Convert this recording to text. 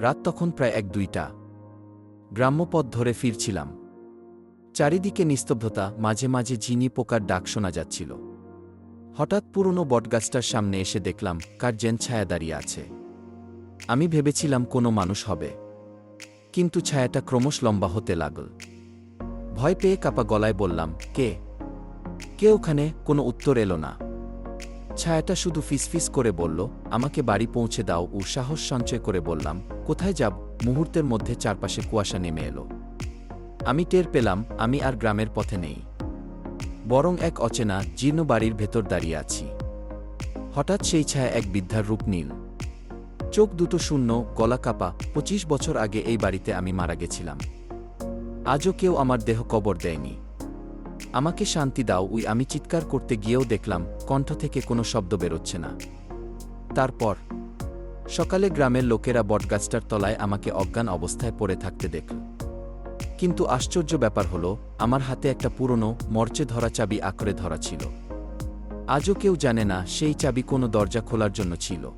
রাত তখন প্রায় এক দুইটা। গ্রাম্যপথ ধরে ফিরছিলাম। চারিদিকে নিস্তব্ধতা, মাঝে মাঝে ঝিনি পোকার ডাক শোনা যাচ্ছিল। হঠাৎ পুরনো বটগাছটার সামনে এসে দেখলাম, কার জেন ছায়া দাঁড়িয়ে আছে। আমি ভেবেছিলাম কোনো মানুষ হবে। কিন্তু ছায়াটা ক্রমশ লম্বা হতে লাগল। ভয় পেয়ে কাপা গলায় বললাম, কে? কে ওখানে? কোনো উত্তর এলো না। ছায়াটা শুধু ফিসফিস করে বলল, আমাকে বাড়ি পৌঁছে দাও। ও সাহস সঞ্চয় করে বললাম, কোথায় যাব? মুহূর্তের মধ্যে চারপাশে কুয়াশা নেমে এলো। আমি টের পেলাম, আমি আর গ্রামের পথে নেই। বরং এক অচেনা, জীর্ণ বাড়ির ভেতর দাঁড়িয়ে আছি। হঠাৎ সেই ছায়া এক বৃদ্ধার রূপ নীল। চোখ দুটো শূন্য, গলা কাপা। পঁচিশ বছর আগে এই বাড়িতে আমি মারা গেছিলাম। আজও কেউ আমার দেহ কবর দেয়নি। আমাকে শান্তি দাও, উই, আমি চিৎকার করতে গিয়েও দেখলাম, কণ্ঠ থেকে কোনো শব্দ বেরোচ্ছে না। তারপর, সকালে গ্রামের লোকেরা বটগাছটার তলায় আমাকে অজ্ঞান অবস্থায় পড়ে থাকতে দেখল। কিন্তু আশ্চর্য ব্যাপার হলো, আমার হাতে একটা পুরনো, মর্চে ধরা চাবি আঁকড়ে ধরা ছিল। আজও কেউ জানে না, সেই চাবি কোনো দরজা খোলার জন্য ছিল।